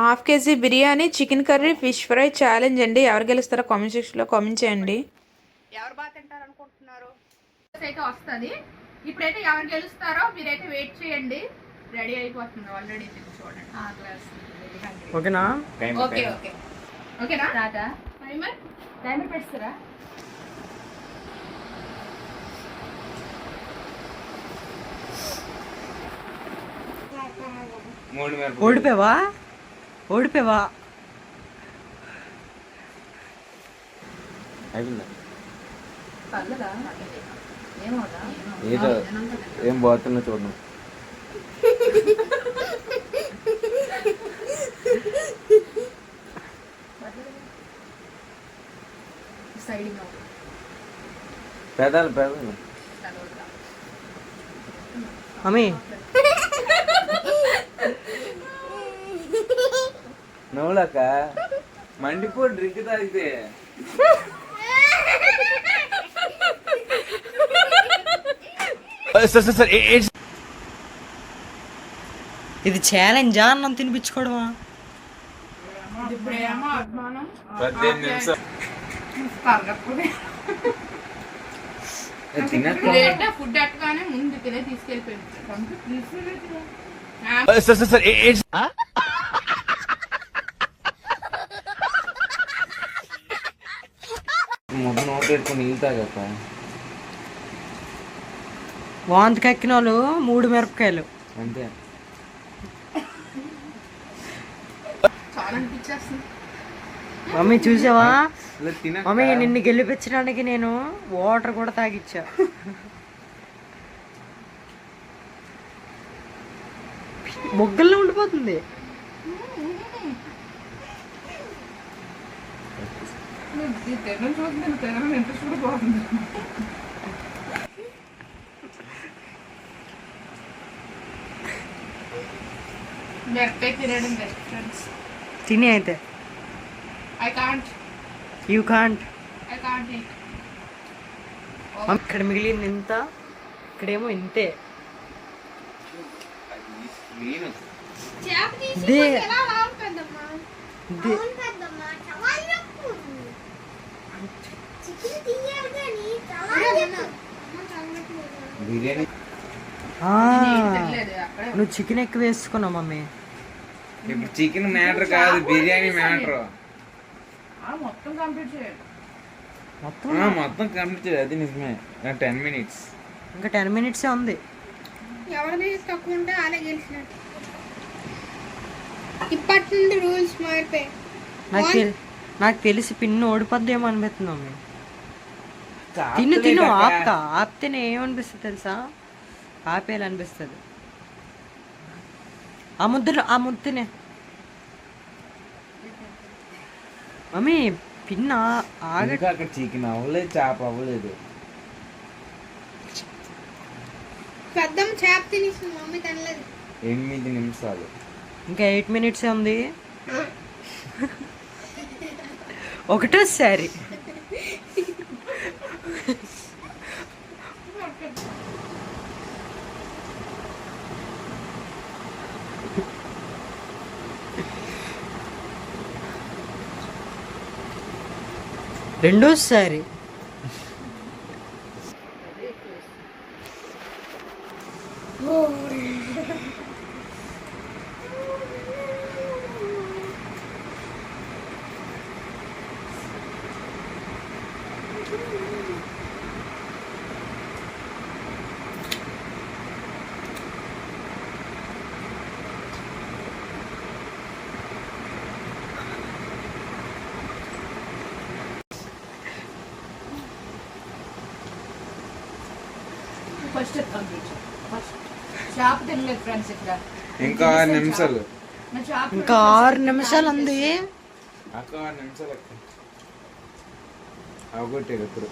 Half KG biryani chicken curry fish fry challenge అండి. ఎవరు గెలుస్తారో కామెంట్ సెక్షన్లో కామెంట్ చేయండి. ఎవరు బాగా తింటారు అనుకుంటున్నారు అయితే వస్తుంది. ఇప్పుడైతే ఎవరు గెలుస్తారో మీరైతే వెయిట్ చేయండి. రెడీ అయిపోతుంది ఆల్రెడీ చూడండి. ఆ గ్లాస్ ఓకేనా? Okay okay. ఓకేనా? టాటా టైమర్? టైమర్ పెడతారా ఓడిపోయావా? ఏమవుదా? ఏదో ఏం పోతున్నా చూడండి సైడ్ పెదాలు పెదాలు. మమ్మీ నవ్వులక మండిపోయి డ్రింక్ తాగితే. ఇది ఛాలెంజా అన్నం తినిపించుకోవడమా? ఫుడ్ అట్టగానే ముందు తినే తీసుకెళ్ళిపోయింది. పెట్టుకుని నీళ్ళు తాగక్క వాంతికి ఎక్కిన వాళ్ళు మూడు మిరపకాయలు. అంతే. మమ్మీ చూసావా? మమ్మీ నిన్ను గెలిపించడానికి నేను వాటర్ కూడా తాగిచ్చా. మొగ్గల్లో ఉండిపోతుంది. తిని అయితే. I can't you can't I can't eat ఇక్కడ మిగిలింది ఇంత ఇక్కడేమో ఇంతే. ఇదే ఇదే బిర్యానీ. నువ్వు చికెన్ ఎక్కువ వేసుకున్నావు మమ్మీ. ఇప్పుడు చికెన్ మ్యాటర్ కాదు బిర్యానీ మ్యాటర్ ఆ, మొత్తం కంప్లీట్ చేయాలి. మొత్తం? మొత్తం కంప్లీట్ చేయాలి అది నిజమే. టెన్ మినిట్స్ ఇంకా టెన్ మినిట్సే ఉంది. ఎవరిది తక్కువ ఉంటే అలా గెలిచినట్టు. ఇప్పటి నుండి రూల్స్ మారిపోయాయి. తెలి నాకు తెలిసి పిన్ను ఓడిపోద్దేమో అనిపిస్తుంది మమ్మీ. తిను తిను ఆపుతా. ఆపితేనే ఏమనిపిస్తుంది తెలుసా? ఆపేయాలనిపిస్తుంది. ఆ ముద్దను ఆ ముద్దనే. మమ్మీ పిన్న ఆగ. ఇంకా అక్కడ చికెన్ అవ్వలేదు చేప అవ్వలేదు. పెద్దమ్మ చేప తినేసింది మమ్మీ తినలేదు. ఎనిమిది నిమిషాలు. ఇంకా ఎయిట్ మినిట్సే ఉంది. ఒకటోసారి. రెండోసారి ఫస్ట్ కంప్లీట్ తినలేదు ఫ్రెండ్స్ ఇక్కడ. ఇంకా ఆరు నిమిషాలు. ఇంకా ఆరు నిమిషాలు ఉంది అక్క ఆరు నిమిషాలు అక్క. ఇప్పుడు.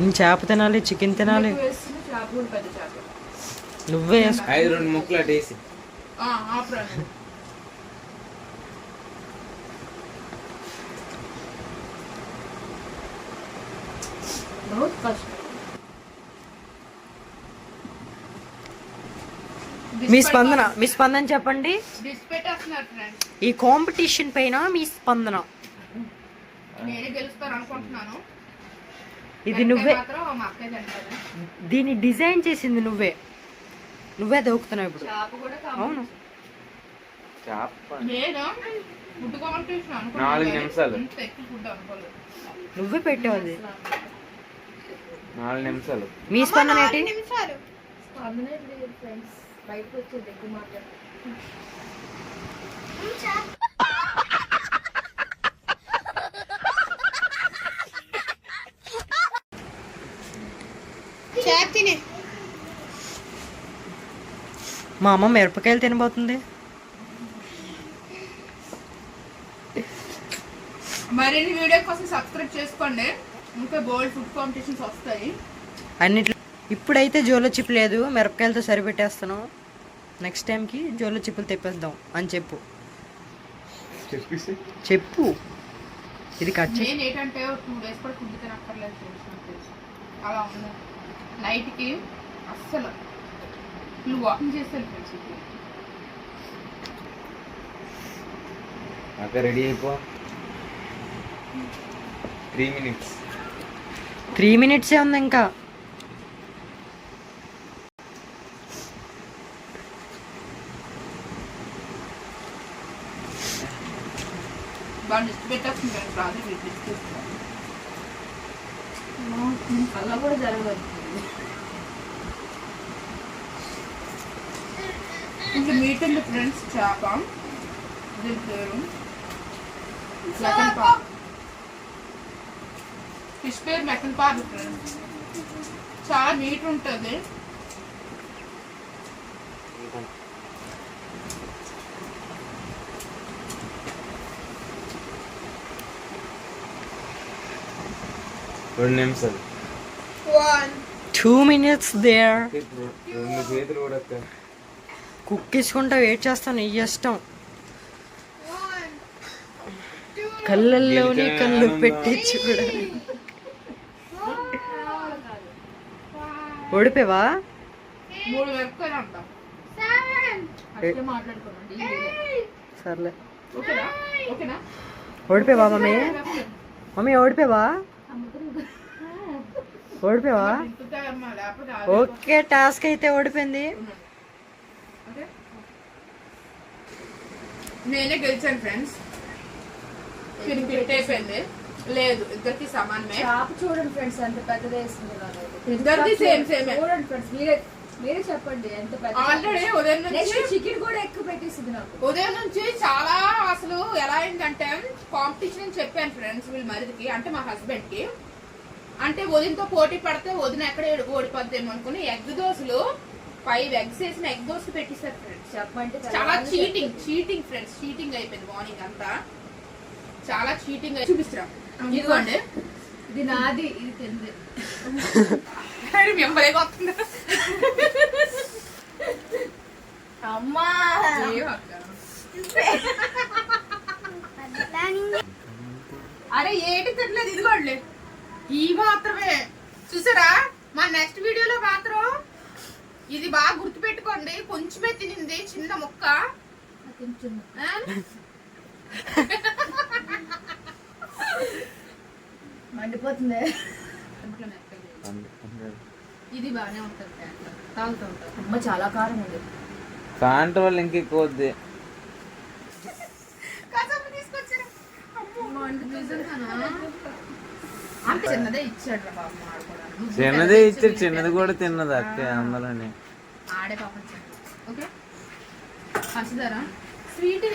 నేను చేప తినాలి చికెన్ తినాలి. నువ్వే రెండు ముక్కలు అటు बहुत कष्ट మీ స్పందన మీ స్పందన చెప్పండి. ఈ కాంపిటీషన్ పైన మీ స్పందన. ఇది నువ్వే. దీన్ని డిజైన్ చేసింది నువ్వే. నువ్వే దొక్కుతున్నావు ఇప్పుడు. అవును. నాలుగు నిమిషాలు. నువ్వే పెట్టేవాళ్ళు నాలుగు నిమిషాలు. మీ స్పందన ఏంటి? నిమిషాలు. చేప తినే. మా అమ్మ మిరపకాయలు తినబోతుంది. మరిన్ని వీడియో కోసం సబ్స్క్రైబ్ చేసుకోండి. ఇంకా బోల్డ్ ఫుడ్ కాంపిటీషన్స్ వస్తాయి. అన్నిట్లో ఇప్పుడైతే జోలో చిప్ లేదు మిరపకాయలతో సరిపెట్టేస్తాను. నెక్స్ట్ టైంకి జోలో చిప్పులు తెప్పేద్దాం అని చెప్పు. చెప్పు. ఇది కట్ నేను ఏంటంటే టూ డేస్ కూడా ఫుడ్ తినక్కర్లేదు ఫ్రెండ్స్ నాకు తెలుసు. అలా ఉంది. నైట్కి అస్సలు ఫుల్ వాకింగ్ చేస్తాను ఫ్రెండ్స్ అక్క రెడీ అయిపో. త్రీ మినిట్స్ త్రీ మినిట్సే ఉంది ఇంకా. అలా కూడా జరగదు. ఇంకా మీట్ ఫ్రెండ్స్ చేప. దీని పేరు. ఫిష్ పేరు మెకన్ పార్ ఫ్రెండ్స్ చాలా నీట్ ఉంటుంది. రెండు నిమిషాలు. టూ మినిట్స్ దేర్ రెండు చేతులు కూడా అక్క. కుక్ చేసుకుంటా వెయిట్ చేస్తాను నీ ఇష్టం. కళ్ళల్లోనే కళ్ళు పెట్టి చూడాలి. ఓడిపోవా సర్లే. ఓకేనా? ఓకేనా? ఓడిపోవా మమ్మీ? మమ్మీ ఓడిపోవా ఓడిపోవా ఓకే టాస్క్ అయితే ఓడిపోయింది. ఓకే నేనే గెలిచాను ఫ్రెండ్స్. అయిపోయింది లేదు ఇద్దరికి సమానమే. చేప చూడండి ఫ్రెండ్స్ ఎంత పెద్దది వేసింది సేమ్ సేమ్ చూడండి ఫ్రెండ్స్ మీరే మీరే చెప్పండి ఎంత పెద్ద ఆల్రెడీ ఉదయం నుంచి చికెన్ కూడా ఎక్కువ పెట్టేసింది నాకు. ఉదయం నుంచి చాలా అసలు ఎలా అయిందంటే కాంపిటీషన్ అని చెప్పాను ఫ్రెండ్స్ వీళ్ళ మరిదికి అంటే మా హస్బెండ్కి అంటే వదినతో పోటీ పడితే వదిన ఎక్కడ ఓడిపోద్దేమో అనుకుని ఎగ్ దోశలు ఫైవ్ ఎగ్స్ వేసిన ఎగ్ దోశ పెట్టేశారు ఫ్రెండ్స్ చెప్పమంటే చాలా చీటింగ్ చీటింగ్ ఫ్రెండ్స్ చీటింగ్ అయిపోయింది మార్నింగ్ అంతా. చాలా చీటింగ్ చూపిస్తాం ఇదిగోండి. ఇది నాది ఇది తింది. మిమ్మల్ని వస్తుంది. అమ్మా. అరే ఏటి తినలేదు? ఇదిగోండి. ఈ మాత్రమే. చూసారా? మా నెక్స్ట్ వీడియోలో మాత్రం ఇది బాగా గుర్తుపెట్టుకోండి. కొంచెమే తినింది చిన్న ముక్క. కొంచెం ఆ? మండిపోతుంది. ఇది బాగానే ఉంటుంది. తాగుతూ ఉంటారు అమ్మ చాలా కారం ఉంది. వల్ల ఇంకెక్కువ వద్ది చిన్నదే ఇచ్చాడు చిన్నదే కూడా తిన్నది అక్క అందులోనే. ఆడే పాపం. ఓకే? పంచదార స్వీట్